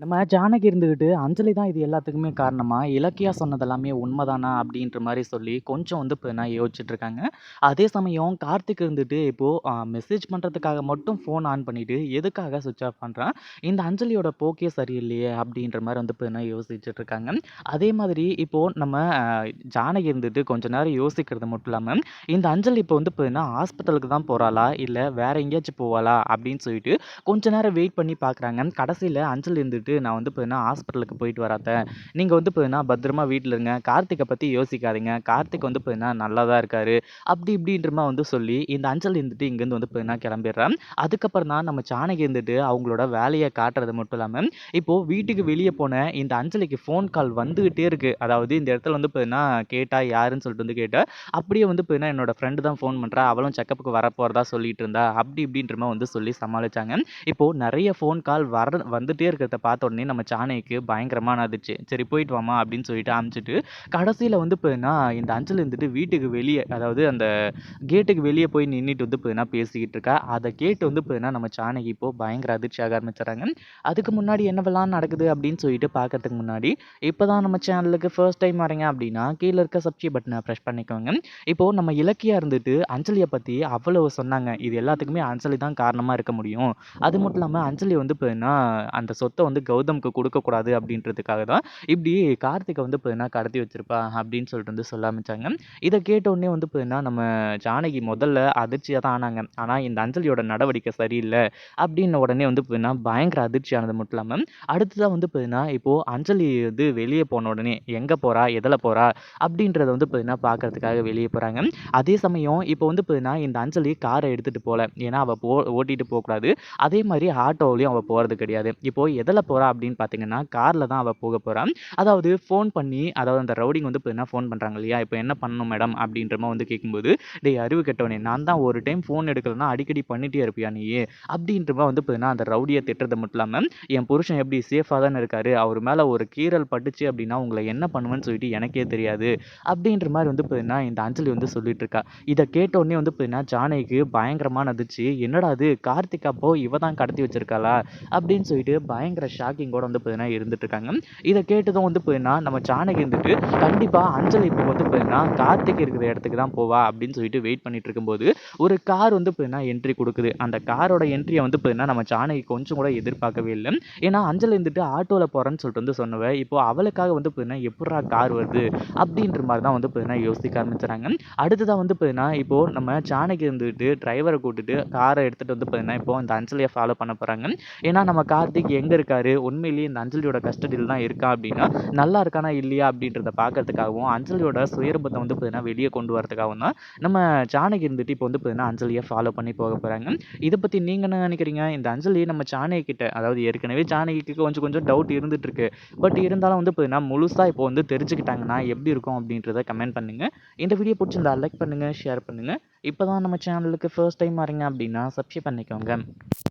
நம்ம ஜானகி இருந்துக்கிட்டு "அஞ்சலி தான் இது எல்லாத்துக்குமே காரணமா? இலக்கியா சொன்னது எல்லாமே அப்படின்ற மாதிரி சொல்லி கொஞ்சம் வந்து இப்போ நான் யோசிச்சுட்டு இருக்காங்க. அதே சமயம் கார்த்திக் இருந்துட்டு இப்போது மெசேஜ் பண்ணுறதுக்காக மட்டும் ஃபோன் ஆன் பண்ணிவிட்டு எதுக்காக சுவிச் ஆஃப் பண்ணுறான் இந்த அஞ்சலியோட போக்கே சரியில்லையே! அப்படின்ற மாதிரி வந்து இப்போ நான் யோசிச்சுட்டு இருக்காங்க. அதே மாதிரி இப்போது நம்ம ஜானகி இருந்துட்டு கொஞ்ச நேரம் யோசிக்கிறது மட்டும் இல்லாமல் இந்த அஞ்சலி இப்போ வந்து பார்த்தீங்கன்னா ஹாஸ்பிட்டலுக்கு தான் போகிறாளா இல்லை வேறு எங்கேயாச்சும் போவாளா? அப்படின்னு சொல்லிட்டு கொஞ்ச நேரம் வெயிட் பண்ணி பார்க்குறாங்க. கடைசியில் அஞ்சலி இருந்துட்டு, "நான் வந்து பார்த்தீங்கன்னா ஹாஸ்பிட்டலுக்கு போயிட்டு வராத்த நீங்கள் வந்து பார்த்தீங்கன்னா பத்திரமா வீட்டில் இருங்க. கார்த்திகை பற்றி யோசிக்காதீங்க. கார்த்திக் வந்து பார்த்தீங்கன்னா நல்லா தான் இருக்காரு." அப்படி இப்படின்றமா வந்து சொல்லி, இந்த அஞ்சல் இருந்துட்டு இங்கேருந்து வந்து பார்த்தீங்கன்னா கிளம்பிடுறேன் அதுக்கப்புறம் தான் நம்ம சாணகி இருந்துட்டு அவங்களோட வேலையை காட்டுறது மட்டும் இல்லாமல் இப்போது வீட்டுக்கு வெளியே போன இந்த அஞ்சலிக்கு ஃபோன் கால் வந்துக்கிட்டே இருக்குது அதாவது இந்த இடத்துல வந்து பார்த்தீங்கன்னா கேட்டால் யாருன்னு சொல்லிட்டு வந்து கேட்டால் அப்படியே வந்து பார்த்தீங்கன்னா என்னோட ஃப்ரெண்டு தான் ஃபோன் பண்ணுறா அவளும் செக்கப்புக்கு வரப்போகிறதா சொல்லிட்டு இருந்தா. அப்படி இப்படின்றமா வந்து சொல்லி சமாளிச்சாங்க. இப்போது நிறைய ஃபோன் கால் வர வந்துகிட்டே இருக்கிறத பார்த்து உடனே நம்ம சாணைக்கு பயங்கரமான அதிர்ச்சி. "சரி போயிட்டு வாமா அப்படின்னு சொல்லிட்டு அனுப்பிச்சுட்டு, கடைசியில் வந்து பார்த்தீங்கன்னா இந்த அஞ்சல் இருந்துட்டு வீட்டுக்கு வெளியே அதாவது அந்த கேட்டுக்கு வெளியே போய் நின்றுட்டு வந்து பார்த்தீங்கன்னா பேசிக்கிட்டு இருக்கா. அதை கேட்டு வந்து பார்த்தீங்கன்னா நம்ம சாணைக்கு இப்போது பயங்கர அதிர்ச்சியாக ஆரம்பிச்சிடறாங்க அதுக்கு முன்னாடி என்னவெல்லாம் நடக்குது அப்படின்னு சொல்லிட்டு பார்க்கறதுக்கு முன்னாடி, இப்போ தான் நம்ம சேனலுக்கு ஃபர்ஸ்ட் டைம் வரீங்க அப்படின்னா, கீழே இருக்க சப்ஸ்கிரைப் பட்டனை ப்ரெஷ் பண்ணிக்கோங்க. இப்போது நம்ம இலக்கியா இருந்துட்டு அஞ்சலியை பற்றி அவ்வளவு சொன்னாங்க. இது எல்லாத்துக்குமே அஞ்சலி தான் காரணமாக இருக்க முடியும். அது மட்டும் இல்லாமல் அஞ்சலி வந்து போனால் அந்த சொத்தை வந்து கௌதம்க்கு கொடுக்கக்கூடாது அப்படின்றதுக்காக தான், இப்படி கார்த்திகை வந்து பார்த்தீங்கன்னா கடத்தி வச்சிருப்பா அப்படின்னு சொல்லிட்டு வந்து சொல்ல ஆரம்பித்தாங்க இதை கேட்ட உடனே வந்து பார்த்தீங்கன்னா, நம்ம ஜானகி முதல்ல அதிர்ச்சியாக தான் ஆனாங்க. ஆனால் இந்த அஞ்சலியோட நடவடிக்கை சரியில்லை அப்படின்ன உடனே வந்து பார்த்தீங்கன்னா, பயங்கர அதிர்ச்சியானது மட்டும் இல்லாமல் அடுத்ததாக வந்து பார்த்தீங்கன்னா, இப்போது அஞ்சலி வந்து வெளியே போன உடனே எங்கே போகிறா எதில் போகிறா அப்படின்றத வந்து பார்த்தீங்கன்னா பார்க்கறதுக்காக வெளியே போகிறாங்க அதே சமயம் இப்போ வந்து பார்த்தீங்கன்னா, இந்த அஞ்சலி காரை எடுத்துகிட்டு போகல ஏன்னா அவள் போ ஓட்டிகிட்டு போகக்கூடாது. அதே மாதிரி ஆட்டோவிலையும் அவள் போகிறது கிடையாது. இப்போது எதில் எதுல போகிறா அப்படின்னு பார்த்தீங்கன்னா, காரில் தான் அவள் போக போறா. அதாவது ஃபோன் பண்ணி அதாவது அந்த ரவுடிங் வந்து பார்த்தீங்கன்னா ஃபோன் பண்ணுறாங்க இல்லையா? "இப்போ என்ன பண்ணணும் மேடம்?" அப்படின்ற வந்து கேட்கும்போது, "டேய் அறிவு கெட்டவனே! நான் தான் ஒரு டைம் ஃபோன் எடுக்கலன்னா அடிக்கடி பண்ணிட்டே இருப்பியா நீயே அப்படின்ற வந்து பார்த்தீங்கன்னா, அந்த ரவுடியை திட்டுறது மட்டும் இல்லாமல் "என் புருஷன் எப்படி சேஃபாக தானே இருக்காரு. அவர் மேலே ஒரு கீறல் பட்டுச்சு அப்படின்னா உங்களை என்ன பண்ணுவேன்னு சொல்லிட்டு எனக்கே தெரியாது." அப்படின்ற மாதிரி வந்து பார்த்தீங்கன்னா, இந்த அஞ்சலி வந்து சொல்லிட்டு இருக்கா. இதை கேட்டோடனே வந்து பார்த்தீங்கன்னா, ஜானகிக்கு பயங்கரமான அதிர்ச்சி. "என்னடா இது கார்த்திக் அப்போ இவ தான் கடத்தி வச்சிருக்காளா?" அப்படின்னு சொல்லிட்டு பயங்கர ஷாக்கிங்கோட வந்து பார்த்தீங்கன்னா இருந்துட்டு இருக்காங்க. இதை கேட்டதும் வந்து பார்த்தீங்கன்னா, நம்ம சாணகி இருந்துட்டு, கண்டிப்பாக அஞ்சலி இப்போ வந்து பார்த்தீங்கன்னா, கார்த்திக் இருக்கிற இடத்துக்கு தான் போவா அப்படின்னு சொல்லிட்டு வெயிட் பண்ணிட்டு இருக்கும்போது, ஒரு கார் வந்து பார்த்தீங்கன்னா என்ட்ரி கொடுக்குது அந்த காரோட என்ட்ரியை வந்து பார்த்தீங்கன்னா, நம்ம சாணகி கொஞ்சம் கூட எதிர்பார்க்கவே இல்லை ஏன்னா அஞ்சலி இருந்துட்டு ஆட்டோவில் போறேன்னு சொல்லிட்டு வந்து சொன்னவ, இப்போ அவளுக்காக வந்து பார்த்தீங்கன்னா, எப்புட்றா கார் வருது? அப்படின்ற மாதிரி தான் வந்து பார்த்தீங்கன்னா யோசிக்க ஆரம்பிச்சுறாங்க. அடுத்ததாக வந்து பார்த்தீங்கன்னா, இப்போ நம்ம சாணகி இருந்துட்டு டிரைவரை கூட்டிட்டு காரை எடுத்துகிட்டு வந்து பார்த்தீங்கன்னா, இப்போ இந்த அஞ்சலியை ஃபாலோ பண்ண போறாங்க. ஏன்னா நம்ம கார்த்திக் எங்கே இருக்கார் உண்மையிலேயே இந்த அஞ்சலியோட கஸ்டடியில் தான் இருக்கா அப்படின்னா, நல்லா இருக்கானா? இல்லையா? அப்படின்றத பார்க்கறதுக்காகவும், அஞ்சலியோட சுயரபத்தை வந்து பார்த்தீங்கன்னா வெளியே கொண்டு வரதுக்காகவும் தான், நம்ம சாணகி இருந்துட்டு இப்போ வந்து பார்த்தீங்கன்னா, அஞ்சலியை ஃபாலோ பண்ணி போக போகிறாங்க இதை பற்றி நீங்கள் என்ன நினைக்கிறீங்க? இந்த அஞ்சலி நம்ம சாணகி கிட்ட அதாவது ஏற்கனவே சாணகிக்கு கொஞ்சம் கொஞ்சம் டவுட் இருந்துட்டு இருக்கு. பட் இருந்தாலும் வந்து பார்த்தீங்கன்னா, முழுசாக இப்போ வந்து தெரிஞ்சுக்கிட்டாங்கன்னா எப்படி இருக்கும்? அப்படின்றத கமெண்ட் பண்ணுங்க. இந்த வீடியோ பிடிச்சிருந்தா லைக் பண்ணுங்க, ஷேர் பண்ணுங்கள் இப்போ தான் நம்ம சேனலுக்கு ஃபர்ஸ்ட் டைம் வரீங்க அப்படின்னா சப்ஸ்கிரைப் பண்ணிக்கோங்க.